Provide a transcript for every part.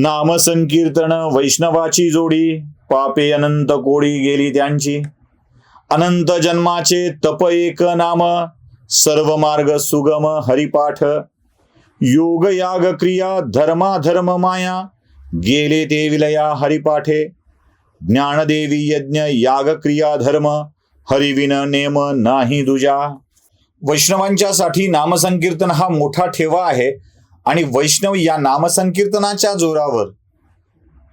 नाम संकीर्तन वैष्णवाची जोडी पापे अनंत कोडी गेली त्यांची. अनंत जन्माचे तप एक नाम सर्व मार्ग सुगम हरिपाठ. योग याग क्रिया धर्मा धर्म माया गेले ते विलया हरिपाठे. ज्ञानदेवी यज्ञ याग क्रिया धर्म हरिविन नेम नाही दुजा. वैष्णवांच्यासाठी नामसंकीर्तन हा मोठा ठेवा आहे. आणि वैष्णव या नामसंकीर्तनाच्या जोरावर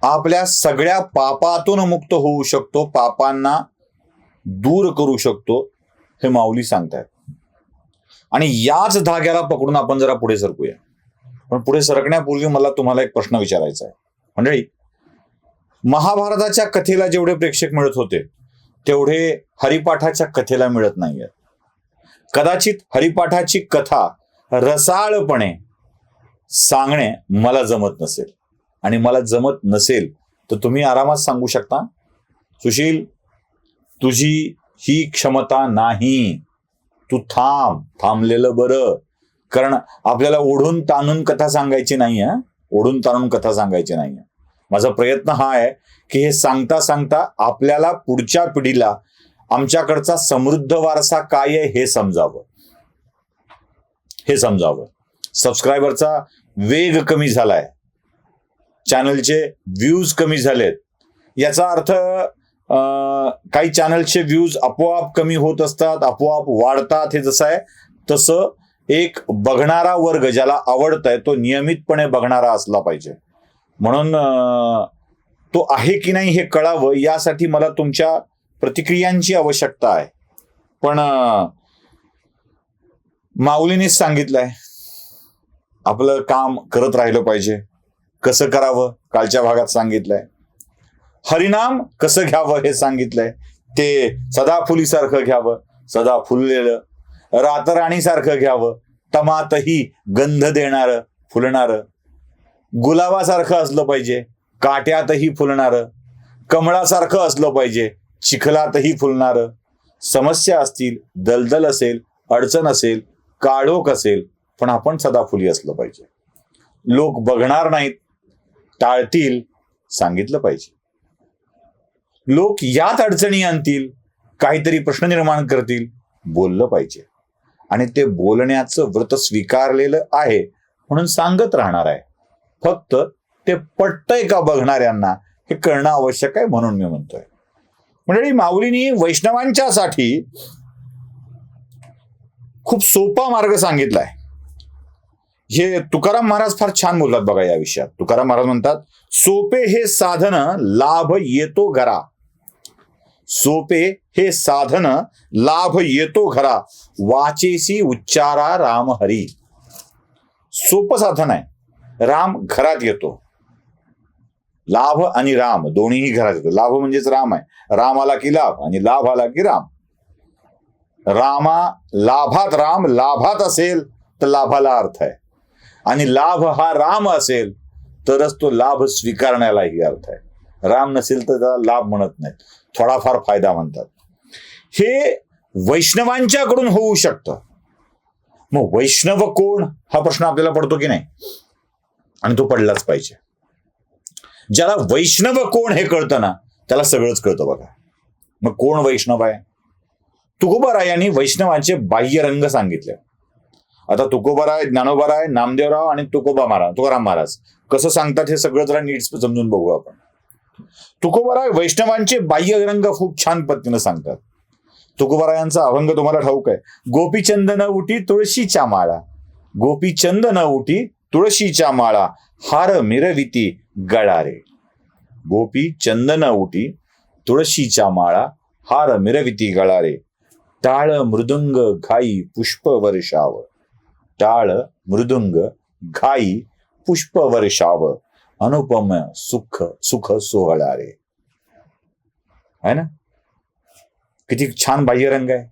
आपल्या सगळ्या पापातून मुक्त होऊ शकतो पापांना दूर करू शकतो हे माऊली सांगतायत. आणि याच धाग्याला पकडून आपण जरा पुढे सरकूया. पण पुढे सरकण्यापूर्वी मला तुम्हाला एक प्रश्न विचारायचा आहे. मंडळी महाभारताच्या कथेला जेवढे प्रेक्षक मिळत होते तेवढे हरिपाठाच्या कथेला मिळत नाहीये कदाचित हरिपाठाची कथा रसाळपणे सांगणे मला जमत नसेल. आणि मला जमत नसेल तर तुम्ही आरामात सांगू शकता. सुशील तुझी ही क्षमता नाही. तू थांब थांबलेलं बरं. कारण आपल्याला ओढून ताणून कथा सांगायची नाही आहे ओढून ताणून कथा सांगायची नाही. आहे माझा प्रयत्न हा आहे की हे सांगता सांगता आपल्याला पुढच्या पिढीला आमच्याकडचा समृद्ध वारसा काय आहे हे समजावं. हे समजावं. सबस्क्रायबरचा वेग कमी झालाय. चॅनलचे व्ह्यूज कमी झालेत. याचा अर्थ काही चॅनलचे व्ह्यूज आपोआप कमी होत असतात आपोआप वाढतात हे जसं आहे तसं एक बघणारा वर्ग ज्याला आवडतंय तो नियमितपणे बघणारा असला पाहिजे. म्हणून तो आहे की नाही हे कळावं यासाठी मला तुमच्या प्रतिक्रियांची आवश्यकता आहे. पण माऊलीनेच सांगितलंय आपलं काम करत राहिलं पाहिजे. कसं करावं? कालच्या भागात सांगितलंय. हरिनाम कसं घ्यावं हे सांगितलंय. ते सदा फुलीसारखं घ्यावं सदा फुललेलं रातराणीसारखं घ्यावं टमातही गंध देणारं फुलणारं. गुलाबासारखं असलं पाहिजे काट्यातही फुलणारं. कमळासारखं असलं पाहिजे चिखलातही फुलणारं. समस्या असतील दलदल असेल अडचण असेल काळोख असेल पण आपण सदाफुली असलं पाहिजे. लोक बघणार नाहीत टाळतील सांगितलं पाहिजे. लोक यात अडचणी आणतील काहीतरी प्रश्न निर्माण करतील बोललं पाहिजे. आणि ते बोलण्याचं व्रत स्वीकारलेलं आहे म्हणून सांगत राहणार आहे. फक्त ते पटतंय का बघणाऱ्यांना हे कळणं आवश्यक आहे म्हणून मी म्हणतोय. मंडळी माऊलीनी वैष्णवांच्यासाठी खूप सोपा मार्ग सांगितलाय. हे तुकाराम महाराज फार छान बोलतात बघा या विषयात. तुकाराम महाराज म्हणतात सोपे हे साधन लाभ येतो घरा. सोपे हे साधन लाभ येतो घरा. वाचेसी उच्चारा राम हरी. सोपं साधन आहे. राम घरात येतो. लाभ आणि राम दोन्हीही घरात येतो. लाभ म्हणजेच राम आहे. राम आला की लाभ आणि लाभ आला की राम. रामा लाभात राम लाभात असेल तर लाभाला अर्थ आहे. आणि लाभ हा राम असेल तरच तो लाभ स्वीकारण्यालाही अर्थ आहे. राम नसेल तर त्याला लाभ म्हणत नाहीत. थोडाफार फायदा म्हणतात. हे वैष्णवांच्याकडून होऊ शकतं. मग वैष्णव कोण? हा प्रश्न आपल्याला पडतो की नाही? आणि तो पडलाच पाहिजे. ज्याला वैष्णव कोण हे कळतं ना त्याला सगळंच कळतं बघा. मग कोण वैष्णव आहे? तुकोबारायांनी वैष्णवांचे बाह्य रंग सांगितले. आता तुकोबाराय ज्ञानोबाराय नामदेवराव आणि तुकोबा महाराज तुकाराम महाराज. कसं सांगतात हे सगळं जरा नीट समजून बघू आपण. तुकोबाराय वैष्णवांचे बाह्य रंग खूप छान पद्धतीनं सांगतात. तुकोबारायांचा अभंग तुम्हाला ठाऊक आहे. गोपीचंद न उठी तुळशीच्या माळा. गोपीचंद न उठी तुळशीच्या माळा. हार मिरविती गळारे गोपी चंदन उठी तुळशीच्या माळा. हार मिरविती गळारे टाळ मृदुंग घाई पुष्प वर्षाव टाळ मृदुंग घाई पुष्प वर्षाव अनुपम सुख सुख सोहळारे आहे ना किती छान बाह्यरंग आहे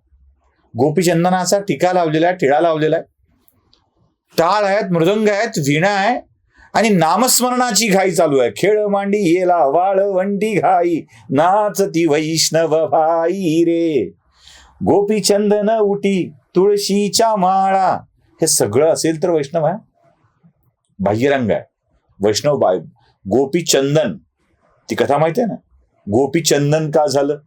गोपीचंदनाचा टिका लावलेला आहे टिळा लावलेला आहे टाळ आहेत मृदंग आहेत विणा आहे आणि नामस्मरणाची घाई चालू आहे खेळ मांडी येला वाळ वंडी घाई नाचती वैष्णव भाई रे गोपीचंदन उटी तुळशीच्या माळा हे सगळं असेल तर वैष्णव आहे बाह्यरंग आहे. वैष्णव बाय गोपीचंदन. ती कथा माहिती आहे ना? गोपीचंदन का झालं?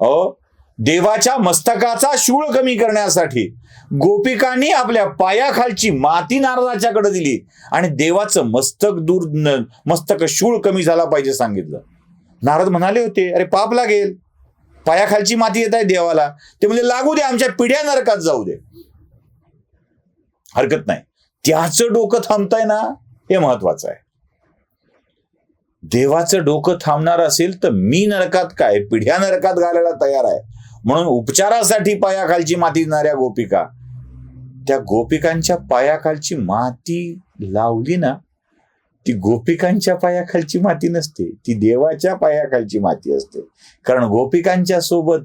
अ देवाच्या मस्तकाचा शूळ कमी करण्यासाठी गोपिकांनी आपल्या पायाखालची माती नारदाच्याकडे दिली आणि देवाचं मस्तक दूर न- मस्तक शूळ कमी झाला पाहिजे सांगितलं. नारद म्हणाले होते अरे पाप लागेल. पायाखालची माती येत आहे देवाला. ते म्हणजे लागू दे आमच्या पिढ्या नरकात जाऊ दे. हरकत नाही. त्याचं डोकं थांबताय ना हे महत्वाचं आहे. देवाचं डोकं थांबणार असेल तर मी नरकात काय? पिढ्या नरकात घालायला तयार आहे. म्हणून उपचारासाठी पायाखालची माती देणाऱ्या गोपिका त्या गोपिकांच्या पायाखालची माती लावली ना ती गोपिकांच्या पायाखालची माती नसते ती देवाच्या पायाखालची माती असते. कारण गोपिकांच्या सोबत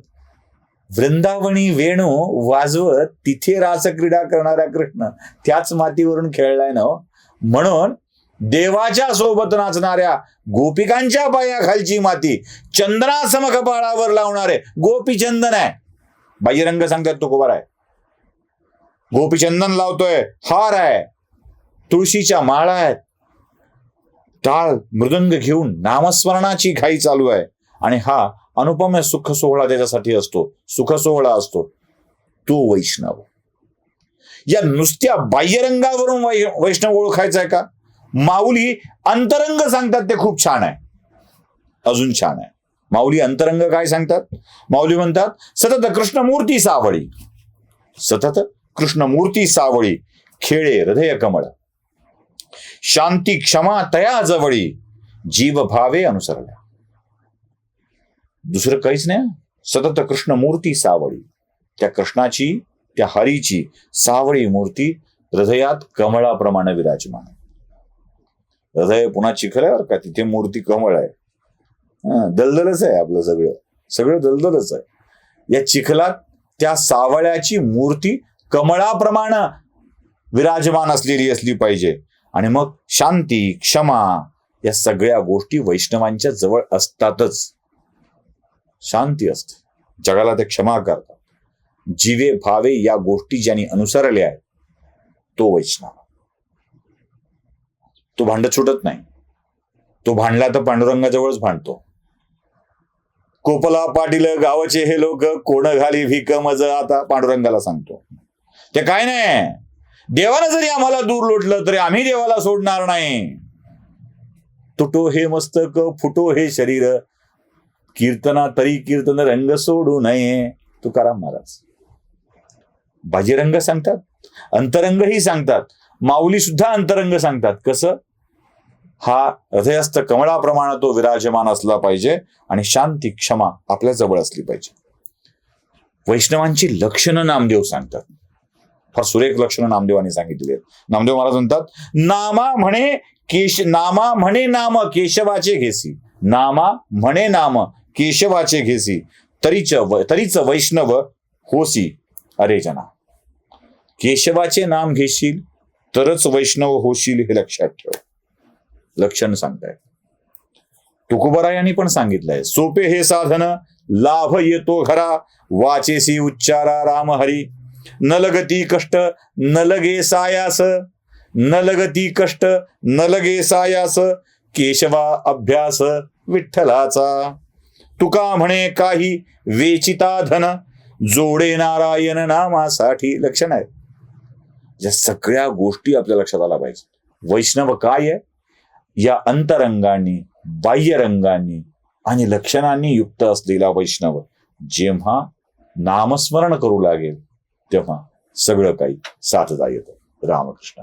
वृंदावनी वेणू वाजवत तिथे रासक्रीडा करणारा कृष्ण त्याच मातीवरून खेळलाय ना हो. म्हणून देवाच्या सोबत नाचणाऱ्या गोपिकांच्या पायाखालची माती चंद्रासमख बाळावर लावणारे गोपीचंदन आहे. बाह्यरंग सांगतात तुकोबार आहे. गोपीचंदन लावतोय हार आहे तुळशीच्या माळा आहेत. टाळ मृदंग घेऊन नामस्मरणाची घाई चालू आहे. आणि हा अनुपम सुख सोहळा त्याच्यासाठी असतो सुख सोहळा असतो. तो वैष्णव. या नुसत्या बाह्यरंगावरून वैष्णव ओळखायचा आहे का? माऊली अंतरंग सांगतात ते खूप छान आहे. अजून छान आहे. माऊली अंतरंग काय सांगतात? माऊली म्हणतात सतत कृष्णमूर्ती सावळी. सतत कृष्णमूर्ती सावळी. खेळे हृदय कमळ. शांती क्षमा तया जवळी. जीव भावे अनुसरल्या. दुसरं काहीच नाही. सतत कृष्णमूर्ती सावळी. त्या कृष्णाची त्या हरीची सावळी मूर्ती हृदयात कमळाप्रमाणे विराजमान आहे. हृदय पुन्हा चिखल आहे का? तिथे मूर्ती कमळ आहे. दलदलच आहे आपलं सगळं. सगळं दलदलच आहे. या चिखलात त्या सावळ्याची मूर्ती कमळाप्रमाणे विराजमान असलेली असली पाहिजे. आणि मग शांती क्षमा या सगळ्या गोष्टी वैष्णवांच्या जवळ असतातच. शांती असते. जगाला ते क्षमा करतात. जीवे भावे या गोष्टी ज्यांनी अनुसरल्या आहेत तो वैष्णव. तो भांड सुटत नाही. तो भांडला तर पांडुरंगाजवळच भांडतो. कोपला पाटील गावाचे हे लोक कोण घाली भीक मज आता पांडुरंगाला सांगतो. ते काय नाही. देवानं जरी आम्हाला दूर लोटलं तरी आम्ही देवाला सोडणार नाही. तुटो हे मस्तक फुटो हे शरीर कीर्तना तरी कीर्तन रंग सोडू नये. तुकाराम महाराज. बाजीरंग सांगतात अंतरंगही सांगतात माऊली सुद्धा अंतरंग सांगतात. कसं? हा हृदयस्थ कमळाप्रमाणे तो विराजमान असला पाहिजे आणि शांती क्षमा आपल्या जवळ असली पाहिजे. वैष्णवांची लक्षणं नामदेव सांगतात. फार सुरेख लक्षणं नामदेवांनी सांगितले आहेत. नामदेव महाराज म्हणतात नामा म्हणे केश नामा म्हणे नाम केशवाचे घेसी. नामा म्हणे नाम केशवाचे घेसी तरीच तरीच वैष्णव होसी. अरे जना केशवाचे नाम घेशील तरच वैष्णव होशील हे लक्षात ठेव. लक्षण सांगताय. तुकोबरायांनी पण सांगितलंय सोपे हे साधन लाभ येतो घरा वाचेसी उच्चारा राम हरी. न लगती कष्ट न लगे सायास न लगती कष्ट न लगे सायास केशवा अभ्यास विठ्ठलाचा. तुका म्हणे काही वेचिता धन जोडे नारायण नामासाठी लक्षण आहे या सगळ्या गोष्टी आपल्या लक्षात आल्या पाहिजे. वैष्णव काय आहे? या अंतरंगांनी बाह्यरंगांनी आणि लक्षणांनी युक्त असलेला वैष्णव जेव्हा नामस्मरण करू लागेल तेव्हा सगळं काही साधता येतं रामकृष्ण.